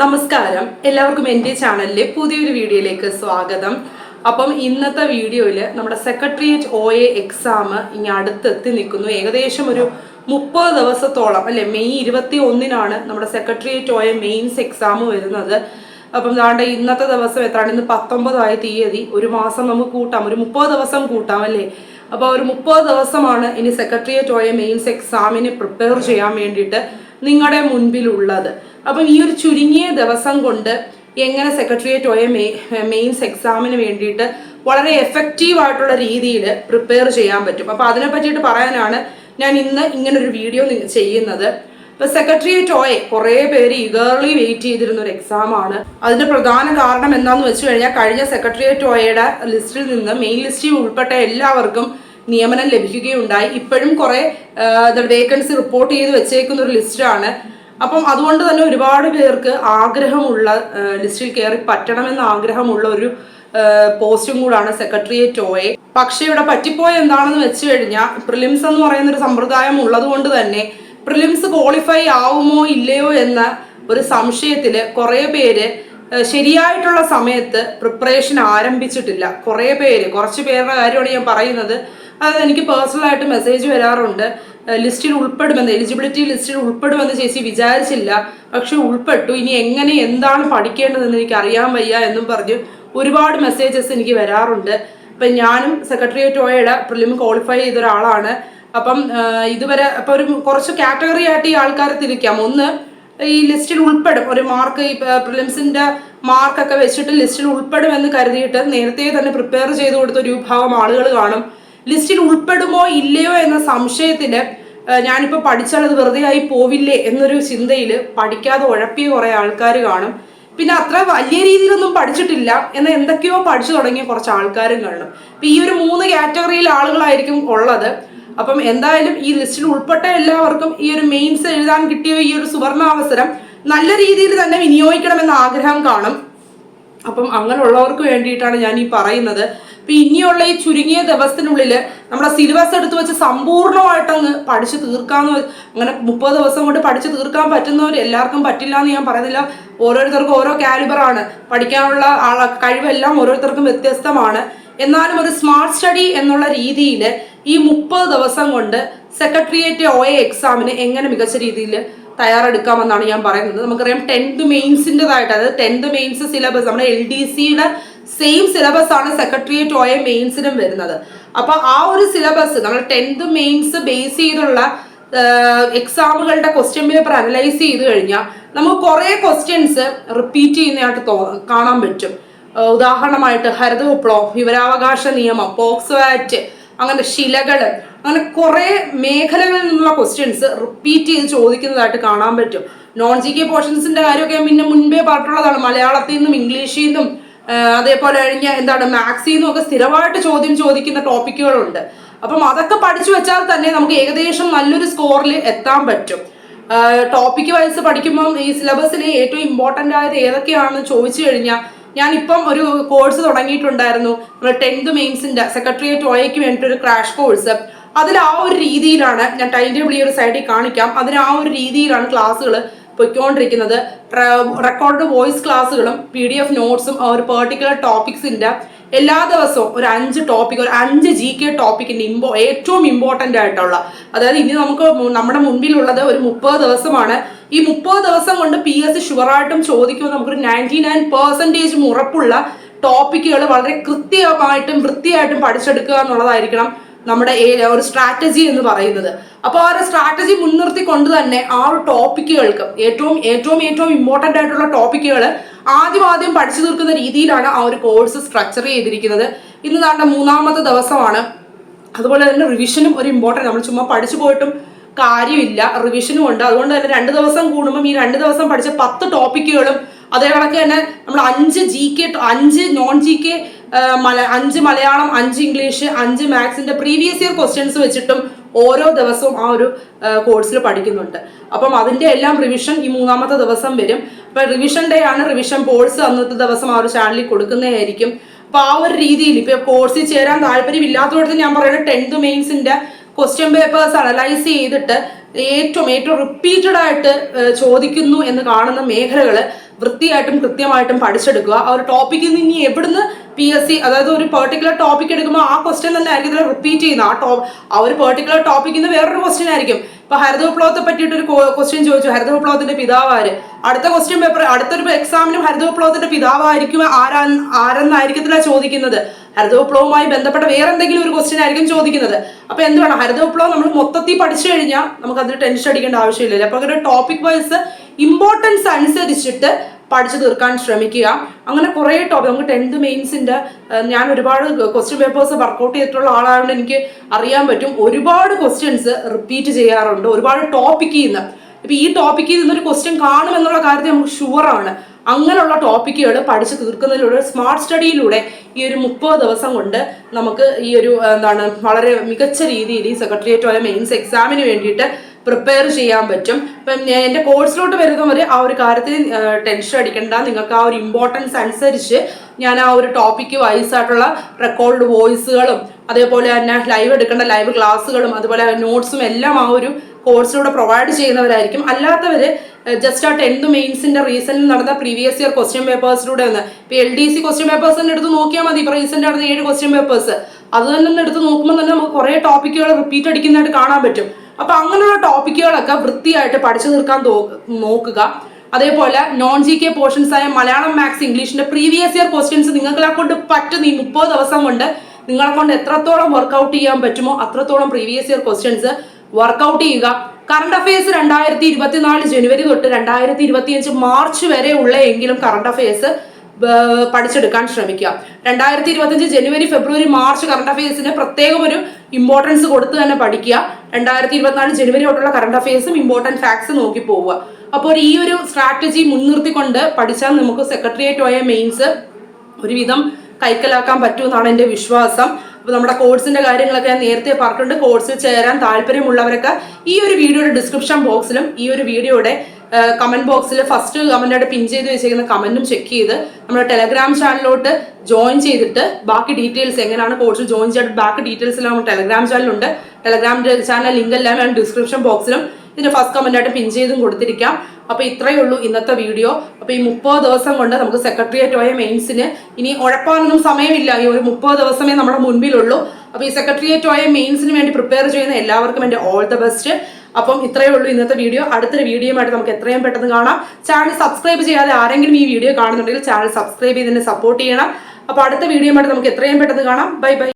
നമസ്കാരം. എല്ലാവർക്കും എന്റെ ചാനലിലെ പുതിയൊരു വീഡിയോയിലേക്ക് സ്വാഗതം. അപ്പം ഇന്നത്തെ വീഡിയോയിൽ നമ്മുടെ സെക്രട്ടേറിയറ്റ് ഒ എ എക്സാം ഇനി അടുത്തെത്തി നിൽക്കുന്നു. ഏകദേശം ഒരു മുപ്പത് ദിവസത്തോളം അല്ലെ? മെയ് ഇരുപത്തി ഒന്നിനാണ് നമ്മുടെ secretariat O A mains exam വരുന്നത്. അപ്പം ദാണ്ട ഇന്നത്തെ ദിവസം എത്രയാണ് ഇന്ന് പത്തൊമ്പതായ തീയതി. ഒരു മാസം നമുക്ക് കൂട്ടാം. ഒരു മുപ്പത് ദിവസം കൂട്ടാം അല്ലേ? അപ്പോൾ ഒരു മുപ്പത് ദിവസമാണ് ഇനി സെക്രട്ടേറിയറ്റ് ഒ എ മെയിൻസ് എക്സാമിന് പ്രിപ്പയർ ചെയ്യാൻ വേണ്ടിയിട്ട് നിങ്ങളുടെ മുൻപിലുള്ളത്. അപ്പം ഈ ഒരു ചുരുങ്ങിയ ദിവസം കൊണ്ട് എങ്ങനെ സെക്രട്ടേറിയറ്റ് ഒയ മെയിൻസ് എക്സാമിന് വേണ്ടിയിട്ട് വളരെ എഫക്റ്റീവ് ആയിട്ടുള്ള രീതിയിൽ പ്രിപ്പയർ ചെയ്യാൻ പറ്റും. അപ്പോൾ അതിനെ പറ്റിയിട്ട് പറയാനാണ് ഞാൻ ഇന്ന് ഇങ്ങനൊരു വീഡിയോ ചെയ്യുന്നത്. ഇപ്പൊ സെക്രട്ടേറിയറ്റ് ഓയെ കുറേ പേര് ഇഗേർലി വെയിറ്റ് ചെയ്തിരുന്ന ഒരു എക്സാം ആണ്. അതിന്റെ പ്രധാന കാരണം എന്താണെന്ന് വെച്ച് കഴിഞ്ഞാൽ കഴിഞ്ഞ സെക്രട്ടേറിയറ്റ് ഓയയുടെ ലിസ്റ്റിൽ നിന്ന് മെയിൻ ലിസ്റ്റിൽ ഉൾപ്പെട്ട എല്ലാവർക്കും നിയമനം ലഭിക്കുകയുണ്ടായി. ഇപ്പോഴും കുറെ വേക്കൻസി റിപ്പോർട്ട് ചെയ്ത് വെച്ചേക്കുന്ന ഒരു ലിസ്റ്റാണ് അപ്പം അതുകൊണ്ട് തന്നെ ഒരുപാട് പേർക്ക് ആഗ്രഹമുള്ള ലിസ്റ്റിൽ കയറി പറ്റണമെന്ന് ആഗ്രഹമുള്ള ഒരു പോസ്റ്റും കൂടാണ് സെക്രട്ടേറിയറ്റ് ഒയെ പക്ഷെ ഇവിടെ പറ്റിപ്പോയ എന്താണെന്ന് വെച്ച് കഴിഞ്ഞാൽ പ്രിലിംസ് എന്ന് പറയുന്ന ഒരു സമ്പ്രദായം ഉള്ളതുകൊണ്ട് തന്നെ പ്രിലിംസ് ക്വാളിഫൈ ആവുമോ ഇല്ലയോ എന്ന ഒരു സംശയത്തിൽ കുറെ പേര് ശരിയായിട്ടുള്ള സമയത്ത് പ്രിപ്പറേഷൻ ആരംഭിച്ചിട്ടില്ല. കുറേ പേര് കുറച്ച് പേരുടെ കാര്യമാണ് ഞാൻ പറയുന്നത്. അതായത് എനിക്ക് പേഴ്സണലായിട്ട് മെസ്സേജ് വരാറുണ്ട്. ലിസ്റ്റിൽ ഉൾപ്പെടുമെന്ന് എലിജിബിലിറ്റി ലിസ്റ്റിൽ ഉൾപ്പെടുമെന്ന് ചേച്ചി വിചാരിച്ചില്ല. പക്ഷെ ഉൾപ്പെട്ടു. ഇനി എങ്ങനെ എന്താണ് പഠിക്കേണ്ടതെന്ന് എനിക്ക് അറിയാൻ വയ്യ എന്നും പറഞ്ഞ് ഒരുപാട് മെസ്സേജസ് എനിക്ക് വരാറുണ്ട്. ഇപ്പം ഞാനും സെക്രട്ടേറിയറ്റ് ഓയുടെ പ്രിലിം ക്വാളിഫൈ ചെയ്ത ഒരാളാണ്. അപ്പം ഇതുവരെ അപ്പം ഒരു കുറച്ച് കാറ്റഗറി ആയിട്ട് ഈ ആൾക്കാരെ തിരിക്കാം. ഒന്ന് ഈ ലിസ്റ്റിൽ ഉൾപ്പെടും. ഒരു മാർക്ക് ഈ പ്രിലിംസിന്റെ മാർക്കൊക്കെ വെച്ചിട്ട് ലിസ്റ്റിൽ ഉൾപ്പെടും എന്ന് കരുതിയിട്ട് നേരത്തെ തന്നെ പ്രിപ്പയർ ചെയ്ത് കൊടുത്ത ഒരു വിഭാഗം ആളുകൾ കാണും. ലിസ്റ്റിൽ ഉൾപ്പെടുമോ ഇല്ലയോ എന്ന സംശയത്തിൽ ഞാനിപ്പോൾ പഠിച്ചാൽ അത് വെറുതെ ആയി പോവില്ലേ എന്നൊരു ചിന്തയിൽ പഠിക്കാതെ ഉഴപ്പിയ കുറേ ആൾക്കാർ കാണും. പിന്നെ അത്ര വലിയ രീതിയിലൊന്നും പഠിച്ചിട്ടില്ല എന്നാൽ എന്തൊക്കെയോ പഠിച്ചു തുടങ്ങിയ കുറച്ച് ആൾക്കാരും കാണും. അപ്പം ഈ ഒരു മൂന്ന് കാറ്റഗറിയിൽ ആളുകളായിരിക്കും ഉള്ളത്. അപ്പം എന്തായാലും ഈ ലിസ്റ്റിൽ ഉൾപ്പെട്ട എല്ലാവർക്കും ഈ ഒരു മെയിൻസ് എഴുതാൻ കിട്ടിയ ഈ ഒരു സുവർണാവസരം നല്ല രീതിയിൽ തന്നെ വിനിയോഗിക്കണമെന്ന ആഗ്രഹം കാണും. അപ്പം അങ്ങനെയുള്ളവർക്ക് വേണ്ടിയിട്ടാണ് ഞാൻ ഈ പറയുന്നത്. ഇപ്പൊ ഇനിയുള്ള ഈ ചുരുങ്ങിയ ദിവസത്തിനുള്ളിൽ നമ്മുടെ സിലബസ് എടുത്ത് വെച്ച് സമ്പൂർണമായിട്ട് അങ്ങ് പഠിച്ചു തീർക്കാന്ന് അങ്ങനെ മുപ്പത് ദിവസം കൊണ്ട് പഠിച്ചു തീർക്കാൻ പറ്റുന്നവർ എല്ലാവർക്കും പറ്റില്ല എന്ന് ഞാൻ പറയുന്നില്ല. ഓരോരുത്തർക്കും ഓരോ കാലിബറാണ് പഠിക്കാനുള്ള ആള കഴിവെല്ലാം ഓരോരുത്തർക്കും വ്യത്യസ്തമാണ്. എന്നാലും ഒരു സ്മാർട്ട് സ്റ്റഡി എന്നുള്ള രീതിയിൽ ഈ മുപ്പത് ദിവസം കൊണ്ട് സെക്രട്ടേറിയറ്റ് ഒ എ എക്സാമിന് എങ്ങനെ മികച്ച രീതിയിൽ തയ്യാറെടുക്കാമെന്നാണ് ഞാൻ പറയുന്നത്. നമുക്കറിയാം ടെൻത്ത് മെയിൻസിന്റെതായിട്ട് അതായത് ടെൻത്ത് മെയിൻസ് സിലബസ് നമ്മുടെ എൽ ഡി സിയുടെ സെയിം സിലബസ് ആണ് സെക്രട്ടേറിയറ്റ് ഓയ മെയിൻസിനും വരുന്നത്. അപ്പൊ ആ ഒരു സിലബസ് നമ്മൾ ടെൻത്ത് മെയിൻസ് ബേസ് ചെയ്തുള്ള എക്സാമുകളുടെ ക്വസ്റ്റ്യൻ പേപ്പർ അനലൈസ് ചെയ്ത് കഴിഞ്ഞാൽ നമുക്ക് കുറേ ക്വസ്റ്റ്യൻസ് റിപ്പീറ്റ് ചെയ്യുന്നതായിട്ട് കാണാൻ പറ്റും. ഉദാഹരണമായിട്ട് ഹരിത വിപ്ലവം വിവരാവകാശ നിയമം പോക്സോ ആക്ട് അങ്ങനെ ശിലകൾ അങ്ങനെ കുറെ മേഖലകളിൽ നിന്നുള്ള ക്വസ്റ്റ്യൻസ് റിപ്പീറ്റ് ചെയ്ത് ചോദിക്കുന്നതായിട്ട് കാണാൻ പറ്റും. നോൺ ജി കെ പോർഷൻസിന്റെ കാര്യമൊക്കെ പിന്നെ മുൻപേ പറഞ്ഞിട്ടുള്ളതാണ്. മലയാളത്തിൽ നിന്നും ഇംഗ്ലീഷിൽ നിന്നും അതേപോലെ കഴിഞ്ഞ എന്താണ് മാത്സിൽ നിന്നും ഒക്കെ സ്ഥിരമായിട്ട് ചോദ്യം ചോദിക്കുന്ന ടോപ്പിക്കുകളുണ്ട് അപ്പം അതൊക്കെ പഠിച്ചു വെച്ചാൽ തന്നെ നമുക്ക് ഏകദേശം നല്ലൊരു സ്കോറിൽ എത്താൻ പറ്റും. ടോപ്പിക് വൈസ് പഠിക്കുമ്പം ഈ സിലബസിൽ ഏറ്റവും ഇമ്പോർട്ടന്റ് ആയത് ഏതൊക്കെയാണെന്ന് ചോദിച്ചു കഴിഞ്ഞാൽ ഞാനിപ്പം ഒരു കോഴ്സ് തുടങ്ങിയിട്ടുണ്ടായിരുന്നു. നമ്മുടെ ടെൻത്ത് മെയിൻസിന്റെ സെക്രട്ടേറിയറ്റ് ഒയക്ക് വേണ്ടിയിട്ട് ഒരു ക്രാഷ് കോഴ്സ് അതിൽ ആ ഒരു രീതിയിലാണ് ഞാൻ ടൈം ടേബിൾ ഈ ഒരു സൈഡിൽ കാണിക്കാം. അതിന് ആ ഒരു രീതിയിലാണ് ക്ലാസ്സുകൾ പൊയ്ക്കൊണ്ടിരിക്കുന്നത്. റെക്കോർഡ് വോയിസ് ക്ലാസ്സുകളും പി ഡി എഫ് നോട്ട്സും ആ ഒരു പെർട്ടിക്കുലർ ടോപ്പിക്സിന്റെ എല്ലാ ദിവസവും ഒരു അഞ്ച് ടോപ്പിക് ഒരു അഞ്ച് ജി കെ ടോപ്പിക്കിന്റെ ഇമ്പോ ഏറ്റവും ഇമ്പോർട്ടന്റ് ആയിട്ടുള്ള അതായത് ഇനി നമുക്ക് നമ്മുടെ മുൻപിലുള്ളത് ഒരു മുപ്പത് ദിവസമാണ്. ഈ മുപ്പത് ദിവസം കൊണ്ട് പി എസ് സി ഷുവറായിട്ടും ചോദിക്കുമ്പോൾ നമുക്കൊരു നയന്റി നയൻ പെർസെന്റേജ് ഉറപ്പുള്ള ടോപ്പിക്കുകൾ വളരെ കൃത്യമായിട്ടും വൃത്തിയായിട്ടും പഠിച്ചെടുക്കുക എന്നുള്ളതായിരിക്കണം നമ്മുടെ ഒരു സ്ട്രാറ്റജി എന്ന് പറയുന്നത്. അപ്പോൾ ആ ഒരു സ്ട്രാറ്റജി മുൻനിർത്തിക്കൊണ്ട് തന്നെ ആ ഒരു ടോപ്പിക്കുകൾക്ക് ഏറ്റവും ഏറ്റവും ഏറ്റവും ഇമ്പോർട്ടന്റ് ആയിട്ടുള്ള ടോപ്പിക്കുകൾ ആദ്യം ആദ്യം പഠിച്ചു തീർക്കുന്ന രീതിയിലാണ് ആ ഒരു കോഴ്സ് സ്ട്രക്ചർ ചെയ്തിരിക്കുന്നത്. ഇന്ന് താണ്ട മൂന്നാമത്തെ ദിവസമാണ്. അതുപോലെ തന്നെ റിവിഷനും ഒരു ഇമ്പോർട്ടന്റ് നമ്മൾ ചുമ്മാ പഠിച്ചു പോയിട്ടും കാര്യമില്ല. റിവിഷനും ഉണ്ട്. അതുകൊണ്ട് തന്നെ രണ്ട് ദിവസം കൂടുമ്പം ഈ രണ്ട് ദിവസം പഠിച്ച പത്ത് ടോപ്പിക്കുകളും അതേ കണക്ക് തന്നെ നമ്മൾ അഞ്ച് ജി കെ അഞ്ച് നോൺ ജി കെ മല അഞ്ച് മലയാളം അഞ്ച് ഇംഗ്ലീഷ് അഞ്ച് മാത്സിന്റെ പ്രീവിയസ് ഇയർ ക്വസ്റ്റ്യൻസ് വെച്ചിട്ടും ഓരോ ദിവസവും ആ ഒരു കോഴ്സിൽ പഠിക്കുന്നുണ്ട്. അപ്പം അതിന്റെ എല്ലാം റിവിഷൻ ഈ മൂന്നാമത്തെ ദിവസം വരും. അപ്പം റിവിഷൻ ഡേ ആണ് റിവിഷൻ പോഴ്സ് അന്നത്തെ ദിവസം ആ ഒരു ചാനലിൽ കൊടുക്കുന്നതായിരിക്കും. അപ്പൊ ആ ഒരു രീതിയിൽ ഇപ്പൊ കോഴ്സിൽ ചേരാൻ താല്പര്യമില്ലാത്തവർക്ക് ഞാൻ പറയുന്നത് ടെൻത്ത് മെയിൻസിന്റെ ക്വസ്റ്റ്യൻ പേപ്പേഴ്സ് അനലൈസ് ചെയ്തിട്ട് ഏറ്റവും ഏറ്റവും റിപ്പീറ്റഡ് ആയിട്ട് ചോദിക്കുന്നു എന്ന് കാണുന്ന മേഖലകൾ വൃത്തിയായിട്ടും കൃത്യമായിട്ടും പഠിച്ചെടുക്കുക. ആ ഒരു ടോപ്പിക്കിൽ നിന്ന് ഇനി എവിടുന്ന് പി എസ് സി അതായത് ഒരു പെർട്ടിക്കുലർ ടോപ്പിക് എടുക്കുമ്പോൾ ആ ക്വസ്റ്റ്യൻ തന്നെ ആയിരിക്കും ഇതിൽ റിപ്പീറ്റ് ചെയ്യുന്നത്. ആ ടോ ആ ഒരു പെർട്ടിക്കുലർ ടോപ്പിക്കിൽ നിന്ന് വേറൊരു ക്വസ്റ്റ്യൻ ആയിരിക്കും. ഇപ്പൊ ഹരിത വിപ്ലവത്തെ പറ്റിയിട്ട് ഒരു ക്വസ്റ്റ്യൻ ചോദിച്ചു. ഹരിതവിപ്ലവത്തിന്റെ പിതാവ് ആര്? അടുത്ത ക്വസ്റ്റ്യൻ പേപ്പർ അടുത്തൊരു എക്സാമിനും ഹരിതവിപ്ലവത്തിന്റെ പിതാവായിരിക്കും ആരാ ആരെന്നായിരിക്കത്തില്ല ചോദിക്കുന്നത്? ഹരിതവിപ്ലവവുമായി ബന്ധപ്പെട്ട വേറെ എന്തെങ്കിലും ഒരു ക്വസ്റ്റ്യൻ ആയിരിക്കും ചോദിക്കുന്നത്. അപ്പൊ എന്താണ് ഹരിതവിപ്ലവം നമ്മൾ മൊത്തത്തിൽ പഠിച്ചു കഴിഞ്ഞാൽ നമുക്ക് അതിന് ടെൻഷൻ അടിക്കേണ്ട ആവശ്യമില്ല അപ്പൊ ഒരു ടോപ്പിക് വൈസ് ഇമ്പോർട്ടൻസ് അനുസരിച്ചിട്ട് പഠിച്ചു തീർക്കാൻ ശ്രമിക്കുക. അങ്ങനെ കുറേ ടോപ്പിക് നമുക്ക് ടെൻത്ത് മെയിൻസിന്റെ ഞാൻ ഒരുപാട് ക്വസ്റ്റ്യൻ പേപ്പേഴ്സ് വർക്കൗട്ട് ചെയ്തിട്ടുള്ള ആളായതുകൊണ്ട് എനിക്ക് അറിയാൻ പറ്റും. ഒരുപാട് ക്വസ്റ്റ്യൻസ് റിപ്പീറ്റ് ചെയ്യാറുണ്ട്. ഒരുപാട് ടോപ്പിക്കിൽ നിന്ന്. ഇപ്പൊ ഈ ടോപ്പിക്കിൽ നിന്നൊരു ക്വസ്റ്റ്യൻ കാണുമെന്നുള്ള കാര്യത്തിൽ നമുക്ക് ഷുവറാണ് അങ്ങനെയുള്ള ടോപ്പിക്കുകൾ പഠിച്ചു തീർക്കുന്നതിലൂടെ സ്മാർട്ട് സ്റ്റഡിയിലൂടെ ഈ ഒരു മുപ്പത് ദിവസം കൊണ്ട് നമുക്ക് ഈ ഒരു എന്താണ് വളരെ മികച്ച രീതിയിൽ ഈ സെക്രട്ടേറിയറ്റ് ഓയ മെയിൻസ് എക്സാമിന് വേണ്ടിയിട്ട് പ്രിപ്പയർ ചെയ്യാൻ പറ്റും. ഇപ്പം എന്റെ കോഴ്സിലോട്ട് വരുന്നവർ ആ ഒരു കാര്യത്തിൽ ടെൻഷൻ അടിക്കേണ്ട. നിങ്ങൾക്ക് ആ ഒരു ഇമ്പോർട്ടൻസ് അനുസരിച്ച് ഞാൻ ആ ഒരു ടോപ്പിക്ക് വൈസ് ആയിട്ടുള്ള റെക്കോർഡ് വോയിസുകളും അതേപോലെ തന്നെ ലൈവ് എടുക്കേണ്ട ലൈവ് ക്ലാസ്സുകളും അതുപോലെ നോട്ട്സും എല്ലാം ആ ഒരു കോഴ്സിലൂടെ പ്രൊവൈഡ് ചെയ്യുന്നവരായിരിക്കും. അല്ലാത്തവർ ജസ്റ്റ് ആ ടെൻത്ത് മെയിൻസിന്റെ റീസെന്റ് നടന്ന പ്രീവിയസ് ഇയർ ക്വസ്റ്റ്യൻ പേപ്പേഴ്സിലൂടെ ഒന്ന്. ഇപ്പൊ L D C question papers തന്നെ എടുത്ത് നോക്കിയാൽ മതി. ഇപ്പൊ റീസെന്റ് നടന്ന ഏഴ് ക്വസ്റ്റ്യൻ പേപ്പേഴ്സ് അത് തന്നെ എടുത്ത് നോക്കുമ്പോൾ തന്നെ നമുക്ക് കുറെ ടോപ്പിക്കുകൾ റിപ്പീറ്റ് അടിക്കുന്നതായിട്ട് കാണാൻ പറ്റും. അപ്പൊ അങ്ങനെയുള്ള ടോപ്പിക്കുകളൊക്കെ വൃത്തിയായിട്ട് പഠിച്ചു തീർക്കാൻ നോക്കുക. അതേപോലെ നോൺ ജി കെ പോർഷൻസ് ആയ മലയാളം മാത്സ് ഇംഗ്ലീഷിന്റെ പ്രീവിയസ് ഇയർ ക്വസ്റ്റ്യൻസ് നിങ്ങളെ കൊണ്ട് പറ്റും. ഈ മുപ്പത് ദിവസം കൊണ്ട് നിങ്ങളെ കൊണ്ട് എത്രത്തോളം വർക്കൗട്ട് ചെയ്യാൻ പറ്റുമോ അത്രത്തോളം previous year questions work out ചെയ്യുക. കറണ്ട് അഫയേഴ്സ് രണ്ടായിരത്തി ഇരുപത്തിനാല് ജനുവരി തൊട്ട് രണ്ടായിരത്തി ഇരുപത്തിയഞ്ച് മാർച്ച് വരെ ഉള്ള എങ്കിലും കറണ്ട് അഫയേഴ്സ് പഠിച്ചെടുക്കാൻ ശ്രമിക്കുക. രണ്ടായിരത്തി ഇരുപത്തിയഞ്ച് ജനുവരി ഫെബ്രുവരി മാർച്ച് കറണ്ട് അഫയേഴ്സിന് പ്രത്യേകം ഒരു ഇമ്പോർട്ടൻസ് കൊടുത്ത് തന്നെ പഠിക്കുക. രണ്ടായിരത്തി ഇരുപത്തിനാല് ജനുവരി തൊട്ടുള്ള കറണ്ട് അഫയേഴ്സും ഇമ്പോർട്ടന്റ് ഫാക്ട്സ് നോക്കി പോവുക. അപ്പോൾ ഈ ഒരു സ്ട്രാറ്റജി മുൻനിർത്തിക്കൊണ്ട് പഠിച്ചാൽ നമുക്ക് സെക്രട്ടേറിയറ്റ് ഓയ മെയിൻസ് ഒരുവിധം കൈക്കലാക്കാൻ പറ്റുമെന്നാണ് എന്റെ വിശ്വാസം. നമ്മുടെ കോഴ്സിന്റെ കാര്യങ്ങളൊക്കെ ഞാൻ നേരത്തെ പറഞ്ഞിട്ടുണ്ട്. കോഴ്സിൽ ചേരാൻ താല്പര്യമുള്ളവരൊക്കെ ഈ ഒരു വീഡിയോയുടെ ഡിസ്ക്രിപ്ഷൻ ബോക്സിലും ഈ ഒരു വീഡിയോയുടെ കമന്റ് ബോക്സിൽ ഫസ്റ്റ് കമന്റായിട്ട് പിൻ ചെയ്ത് വെച്ചിരിക്കുന്ന കമന്റും ചെക്ക് ചെയ്ത് നമ്മുടെ ടെലഗ്രാം ചാനലിലോട്ട് ജോയിൻ ചെയ്തിട്ട് ബാക്കി ഡീറ്റെയിൽസ് എങ്ങനെയാണ് കോഴ്സിൽ ജോയിൻ ചെയ്തിട്ട് ബാക്കി ഡീറ്റെയിൽസ് എല്ലാം നമ്മുടെ ടെലഗ്രാം ചാനലുണ്ട് ടെലഗ്രാം ചാനൽ ലിങ്ക് എല്ലാം ഞാൻ ഡിസ്ക്രിപ്ഷൻ ബോക്സിലും ഇതിന്റെ ഫസ്റ്റ് കമന്റായിട്ട് പിൻ ചെയ്തും കൊടുത്തിരിക്കാം. അപ്പൊ ഇത്രയേ ഉള്ളൂ ഇന്നത്തെ വീഡിയോ. അപ്പൊ ഈ മുപ്പത് ദിവസം കൊണ്ട് നമുക്ക് സെക്രട്ടേറിയറ്റ് പോയ മെയിൻസിന് ഇനി ഉഴപ്പാനൊന്നും സമയമില്ല. ഈ ഒരു മുപ്പത് ദിവസമേ നമ്മുടെ മുൻപിലുള്ളൂ. അപ്പൊ ഈ സെക്രട്ടേറിയറ്റ് പോയ മെയിൻസിന് വേണ്ടി പ്രിപ്പയർ ചെയ്യുന്ന എല്ലാവർക്കും എന്റെ ഓൾ ദ ബെസ്റ്റ് അപ്പം ഇത്രയേ ഉള്ളൂ ഇന്നത്തെ വീഡിയോ. അടുത്തൊരു വീഡിയോയുമായിട്ട് നമുക്ക് എത്രയും പെട്ടെന്ന് കാണാം. ചാനൽ സബ്സ്ക്രൈബ് ചെയ്യാതെ ആരെങ്കിലും ഈ വീഡിയോ കാണുന്നുണ്ടെങ്കിൽ ചാനൽ സബ്സ്ക്രൈബ് ചെയ്ത് സപ്പോർട്ട് ചെയ്യണം. അപ്പൊ അടുത്ത വീഡിയോയുമായിട്ട് നമുക്ക് എത്രയും പെട്ടെന്ന് കാണാം. Bye bye